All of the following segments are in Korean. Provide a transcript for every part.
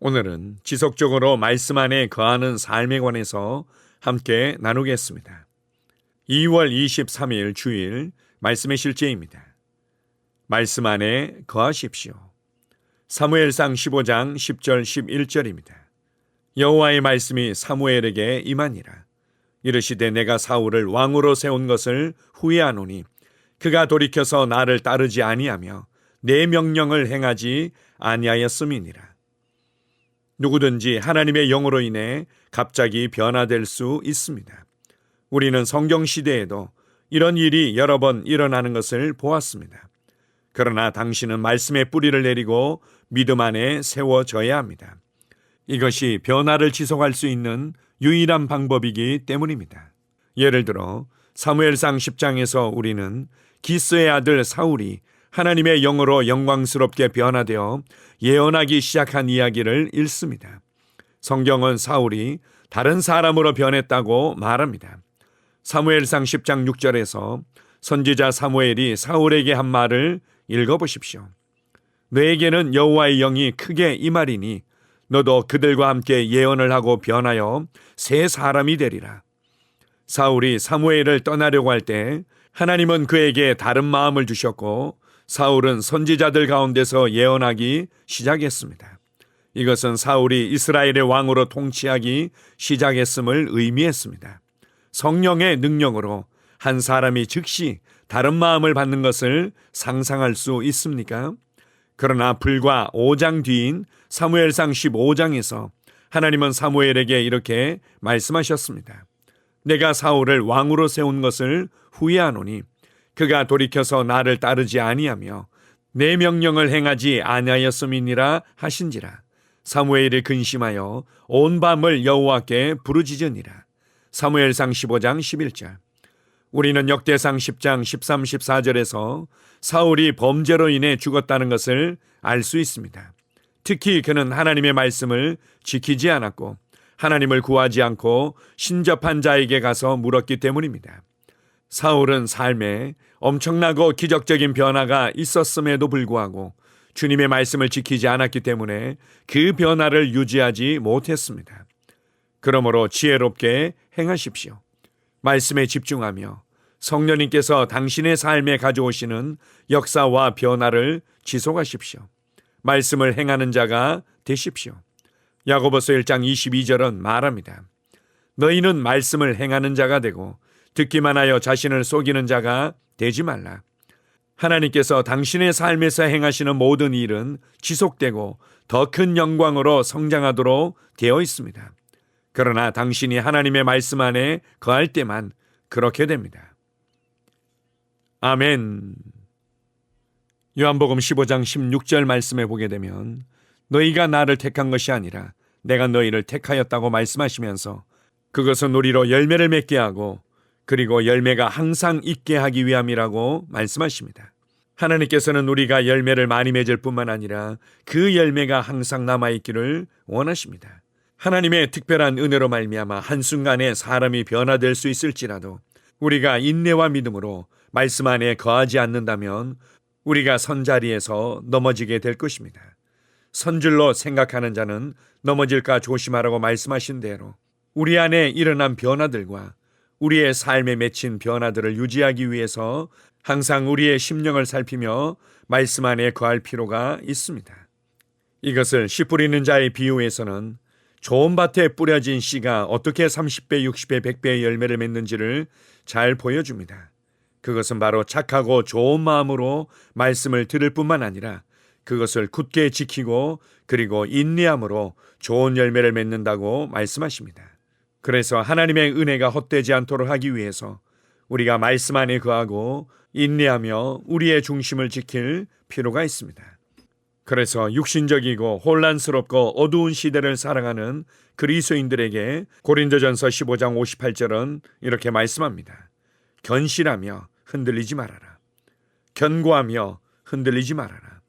오늘은 지속적으로 말씀 안에 거하는 삶에 관해서 함께 나누겠습니다. 2월 23일 주일 말씀의 실제입니다. 말씀 안에 거하십시오. 사무엘상 15장 10절 11절입니다. 여호와의 말씀이 사무엘에게 임하니라. 이르시되 내가 사울을 왕으로 세운 것을 후회하노니 그가 돌이켜서 나를 따르지 아니하며 내 명령을 행하지 아니하였음이니라. 누구든지 하나님의 영으로 인해 갑자기 변화될 수 있습니다. 우리는 성경 시대에도 이런 일이 여러 번 일어나는 것을 보았습니다. 그러나 당신은 말씀의 뿌리를 내리고 믿음 안에 세워져야 합니다. 이것이 변화를 지속할 수 있는 유일한 방법이기 때문입니다. 예를 들어 사무엘상 10장에서 우리는 기스의 아들 사울이 하나님의 영으로 영광스럽게 변화되어 예언하기 시작한 이야기를 읽습니다. 성경은 사울이 다른 사람으로 변했다고 말합니다. 사무엘상 10장 6절에서 선지자 사무엘이 사울에게 한 말을 읽어보십시오. 너에게는 여호와의 영이 크게 임하리니 너도 그들과 함께 예언을 하고 변하여 새 사람이 되리라. 사울이 사무엘을 떠나려고 할 때 하나님은 그에게 다른 마음을 주셨고 사울은 선지자들 가운데서 예언하기 시작했습니다. 이것은 사울이 이스라엘의 왕으로 통치하기 시작했음을 의미했습니다. 성령의 능력으로 한 사람이 즉시 다른 마음을 받는 것을 상상할 수 있습니까? 그러나 불과 5장 뒤인 사무엘상 15장에서 하나님은 사무엘에게 이렇게 말씀하셨습니다. 내가 사울을 왕으로 세운 것을 후회하노니 그가 돌이켜서 나를 따르지 아니하며 내 명령을 행하지 아니하였음이니라 하신지라 사무엘이 근심하여 온 밤을 여호와께 부르짖으니라 사무엘상 15장 11절 우리는 역대상 10장 13, 14절에서 사울이 범죄로 인해 죽었다는 것을 알 수 있습니다. 특히 그는 하나님의 말씀을 지키지 않았고 하나님을 구하지 않고 신접한 자에게 가서 물었기 때문입니다. 사울은 삶에 엄청나고 기적적인 변화가 있었음에도 불구하고 주님의 말씀을 지키지 않았기 때문에 그 변화를 유지하지 못했습니다. 그러므로 지혜롭게 행하십시오. 말씀에 집중하며 성령님께서 당신의 삶에 가져오시는 역사와 변화를 지속하십시오. 말씀을 행하는 자가 되십시오. 야고보서 1장 22절은 말합니다. 너희는 말씀을 행하는 자가 되고 듣기만 하여 자신을 속이는 자가 되지 말라. 하나님께서 당신의 삶에서 행하시는 모든 일은 지속되고 더 큰 영광으로 성장하도록 되어 있습니다. 그러나 당신이 하나님의 말씀 안에 거할 때만 그렇게 됩니다. 아멘. 요한복음 15장 16절 말씀에 보게 되면 너희가 나를 택한 것이 아니라 내가 너희를 택하였다고 말씀하시면서 그것은 우리로 열매를 맺게 하고 그리고 열매가 항상 있게 하기 위함이라고 말씀하십니다. 하나님께서는 우리가 열매를 많이 맺을 뿐만 아니라 그 열매가 항상 남아 있기를 원하십니다. 하나님의 특별한 은혜로 말미암아 한순간에 사람이 변화될 수 있을지라도 우리가 인내와 믿음으로 말씀 안에 거하지 않는다면 우리가 선자리에서 넘어지게 될 것입니다. 선줄로 생각하는 자는 넘어질까 조심하라고 말씀하신 대로 우리 안에 일어난 변화들과 우리의 삶에 맺힌 변화들을 유지하기 위해서 항상 우리의 심령을 살피며 말씀 안에 거할 필요가 있습니다. 이것을 씨 뿌리는 자의 비유에서는 좋은 밭에 뿌려진 씨가 어떻게 30배, 60배, 100배의 열매를 맺는지를 잘 보여줍니다. 그것은 바로 착하고 좋은 마음으로 말씀을 들을 뿐만 아니라 그것을 굳게 지키고 그리고 인내함으로 좋은 열매를 맺는다고 말씀하십니다. 그래서 하나님의 은혜가 헛되지 않도록 하기 위해서 우리가 말씀 안에 거하고 인내하며 우리의 중심을 지킬 필요가 있습니다. 그래서 육신적이고 혼란스럽고 어두운 시대를 살아가는 그리스도인들에게 고린도전서 15장 58절은 이렇게 말씀합니다. 견실하며 흔들리지 말아라. 견고하며 흔들리지 말아라.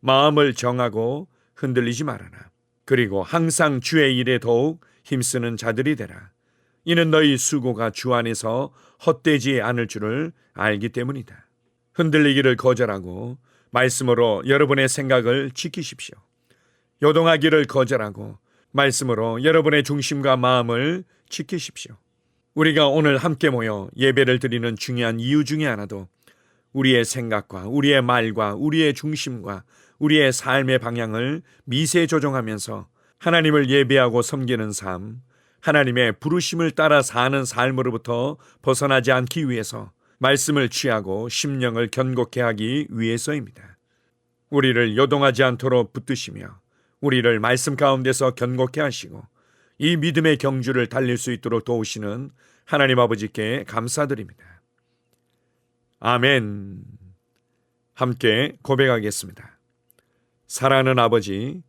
마음을 정하고 흔들리지 말아라. 그리고 항상 주의 일에 더욱 힘쓰는 자들이 되라. 이는 너희 수고가 주 안에서 헛되지 않을 줄을 알기 때문이다. 흔들리기를 거절하고 말씀으로 여러분의 생각을 지키십시오. 요동하기를 거절하고 말씀으로 여러분의 중심과 마음을 지키십시오. 우리가 오늘 함께 모여 예배를 드리는 중요한 이유 중에 하나도 우리의 생각과 우리의 말과 우리의 중심과 우리의 삶의 방향을 미세 조정하면서 하나님을 예배하고 섬기는 삶, 하나님의 부르심을 따라 사는 삶으로부터 벗어나지 않기 위해서 말씀을 취하고 심령을 견고케 하기 위해서입니다. 우리를 요동하지 않도록 붙드시며 우리를 말씀 가운데서 견고케 하시고 이 믿음의 경주를 달릴 수 있도록 도우시는 하나님 아버지께 감사드립니다. 아멘. 함께 고백하겠습니다. 사랑하는 아버지,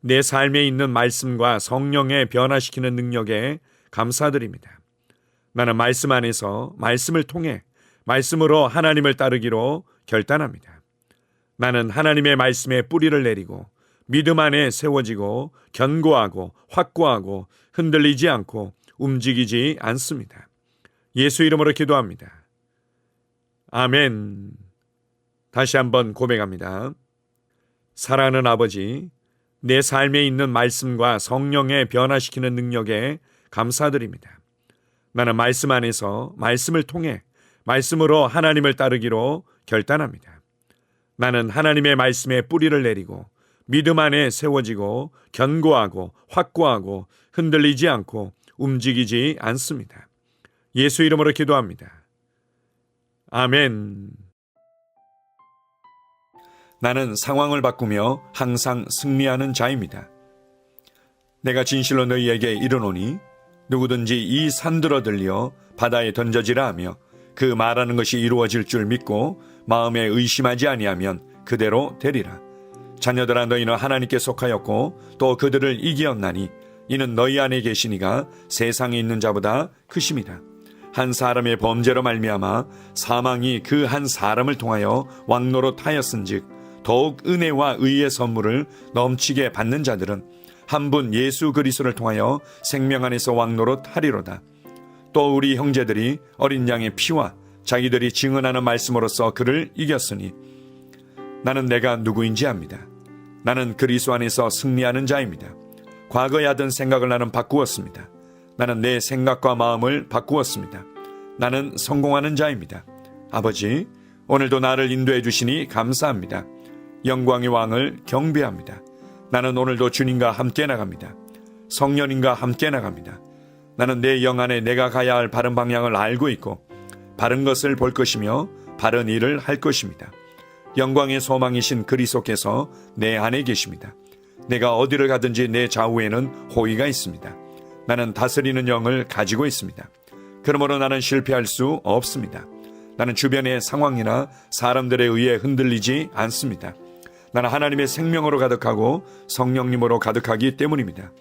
내 삶에 있는 말씀과 성령의 변화시키는 능력에 감사드립니다. 나는 말씀 안에서 말씀을 통해 말씀으로 하나님을 따르기로 결단합니다. 나는 하나님의 말씀에 뿌리를 내리고 믿음 안에 세워지고 견고하고 확고하고 흔들리지 않고 움직이지 않습니다. 예수 이름으로 기도합니다. 아멘. 다시 한번 고백합니다. 사랑하는 아버지, 내 삶에 있는 말씀과 성령의 변화시키는 능력에 감사드립니다. 나는 말씀 안에서 말씀을 통해 말씀으로 하나님을 따르기로 결단합니다. 나는 하나님의 말씀에 뿌리를 내리고 믿음 안에 세워지고 견고하고 확고하고 흔들리지 않고 움직이지 않습니다. 예수 이름으로 기도합니다. 아멘. 나는 상황을 바꾸며 항상 승리하는 자입니다. 내가 진실로 너희에게 이르노니 누구든지 이 산들어 들려 바다에 던져지라 하며 그 말하는 것이 이루어질 줄 믿고 마음에 의심하지 아니하면 그대로 되리라. 자녀들아 너희는 하나님께 속하였고 또 그들을 이기었나니 이는 너희 안에 계시니가 세상에 있는 자보다 크심이다. 한 사람의 범죄로 말미암아 사망이 그 한 사람을 통하여 왕노릇하였은즉 더욱 은혜와 의의 선물을 넘치게 받는 자들은 한 분 예수 그리스도를 통하여 생명 안에서 왕노릇 하리로다. 또 우리 형제들이 어린 양의 피와 자기들이 증언하는 말씀으로써 그를 이겼으니 나는 내가 누구인지 압니다. 나는 그리스도 안에서 승리하는 자입니다. 과거에 하던 생각을 나는 바꾸었습니다. 나는 내 생각과 마음을 바꾸었습니다. 나는 성공하는 자입니다. 아버지, 오늘도 나를 인도해 주시니 감사합니다. 영광의 왕을 경배합니다. 나는 오늘도 주님과 함께 나갑니다. 성령님과 함께 나갑니다. 나는 내 영 안에 내가 가야 할 바른 방향을 알고 있고 바른 것을 볼 것이며 바른 일을 할 것입니다. 영광의 소망이신 그리스도께서 내 안에 계십니다. 내가 어디를 가든지 내 좌우에는 호의가 있습니다. 나는 다스리는 영을 가지고 있습니다. 그러므로 나는 실패할 수 없습니다. 나는 주변의 상황이나 사람들에 의해 흔들리지 않습니다. 나는 하나님의 생명으로 가득하고 성령님으로 가득하기 때문입니다.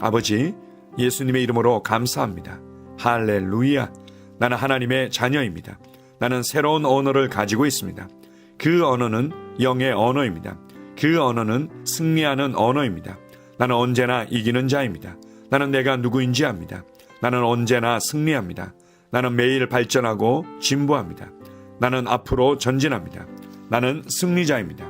아버지, 예수님의 이름으로 감사합니다. 할렐루야. 나는 하나님의 자녀입니다. 나는 새로운 언어를 가지고 있습니다. 그 언어는 영의 언어입니다. 그 언어는 승리하는 언어입니다. 나는 언제나 이기는 자입니다. 나는 내가 누구인지 압니다. 나는 언제나 승리합니다. 나는 매일 발전하고 진보합니다. 나는 앞으로 전진합니다. 나는 승리자입니다.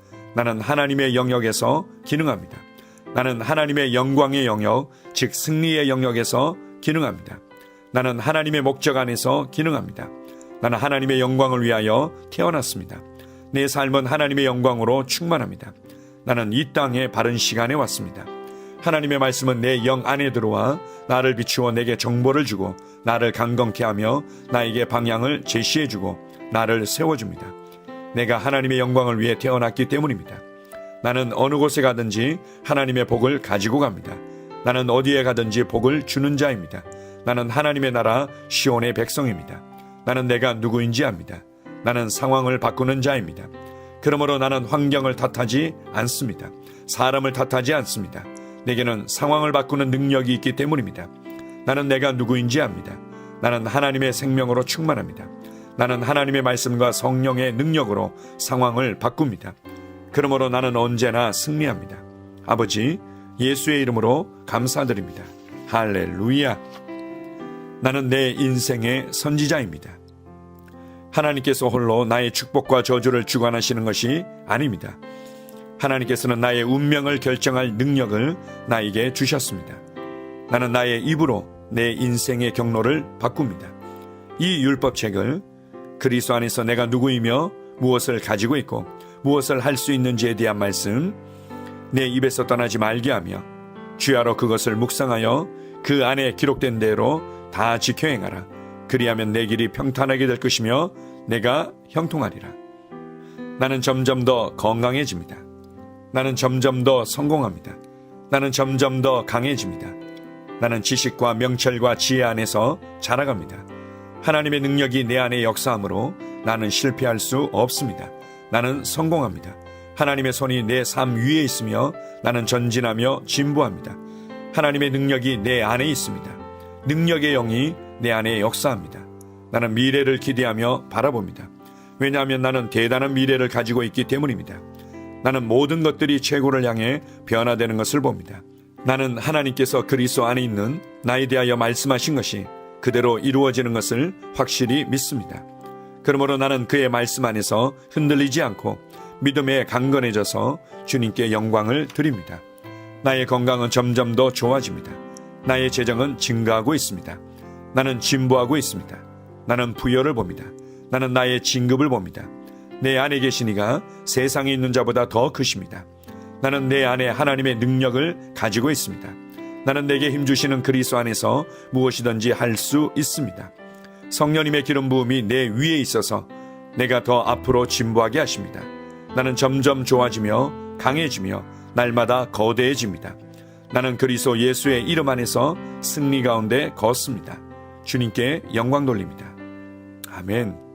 나는 하나님의 영역에서 기능합니다. 나는 하나님의 영광의 영역, 즉 승리의 영역에서 기능합니다. 나는 하나님의 목적 안에서 기능합니다. 나는 하나님의 영광을 위하여 태어났습니다. 내 삶은 하나님의 영광으로 충만합니다. 나는 이 땅에 바른 시간에 왔습니다. 하나님의 말씀은 내 영 안에 들어와 나를 비추어 내게 정보를 주고 나를 강건케 하며 나에게 방향을 제시해 주고 나를 세워 줍니다. 내가 하나님의 영광을 위해 태어났기 때문입니다. 나는 어느 곳에 가든지 하나님의 복을 가지고 갑니다. 나는 어디에 가든지 복을 주는 자입니다. 나는 하나님의 나라 시온의 백성입니다. 나는 내가 누구인지 압니다. 나는 상황을 바꾸는 자입니다. 그러므로 나는 환경을 탓하지 않습니다. 사람을 탓하지 않습니다. 내게는 상황을 바꾸는 능력이 있기 때문입니다. 나는 내가 누구인지 압니다. 나는 하나님의 생명으로 충만합니다. 나는 하나님의 말씀과 성령의 능력으로 상황을 바꿉니다. 그러므로 나는 언제나 승리합니다. 아버지, 예수의 이름으로 감사드립니다. 할렐루야. 나는 내 인생의 선지자입니다. 하나님께서 홀로 나의 축복과 저주를 주관하시는 것이 아닙니다. 하나님께서는 나의 운명을 결정할 능력을 나에게 주셨습니다. 나는 나의 입으로 내 인생의 경로를 바꿉니다. 이 율법책을 그리스도 안에서 내가 누구이며 무엇을 가지고 있고 무엇을 할 수 있는지에 대한 말씀 내 입에서 떠나지 말게 하며 주야로 그것을 묵상하여 그 안에 기록된 대로 다 지켜 행하라. 그리하면 내 길이 평탄하게 될 것이며 내가 형통하리라. 나는 점점 더 건강해집니다. 나는 점점 더 성공합니다. 나는 점점 더 강해집니다. 나는 지식과 명철과 지혜 안에서 자라갑니다. 하나님의 능력이 내 안에 역사하므로 나는 실패할 수 없습니다. 나는 성공합니다. 하나님의 손이 내 삶 위에 있으며 나는 전진하며 진보합니다. 하나님의 능력이 내 안에 있습니다. 능력의 영이 내 안에 역사합니다. 나는 미래를 기대하며 바라봅니다. 왜냐하면 나는 대단한 미래를 가지고 있기 때문입니다. 나는 모든 것들이 최고를 향해 변화되는 것을 봅니다. 나는 하나님께서 그리스도 안에 있는 나에 대하여 말씀하신 것이 그대로 이루어지는 것을 확실히 믿습니다. 그러므로 나는 그의 말씀 안에서 흔들리지 않고 믿음에 강건해져서 주님께 영광을 드립니다. 나의 건강은 점점 더 좋아집니다. 나의 재정은 증가하고 있습니다. 나는 진보하고 있습니다. 나는 부여를 봅니다. 나는 나의 진급을 봅니다. 내 안에 계신 이가 세상에 있는 자보다 더 크십니다. 나는 내 안에 하나님의 능력을 가지고 있습니다. 나는 내게 힘 주시는 그리스도 안에서 무엇이든지 할 수 있습니다. 성령님의 기름 부음이 내 위에 있어서 내가 더 앞으로 진보하게 하십니다. 나는 점점 좋아지며 강해지며 날마다 거대해집니다. 나는 그리스도 예수의 이름 안에서 승리 가운데 걷습니다. 주님께 영광 돌립니다. 아멘.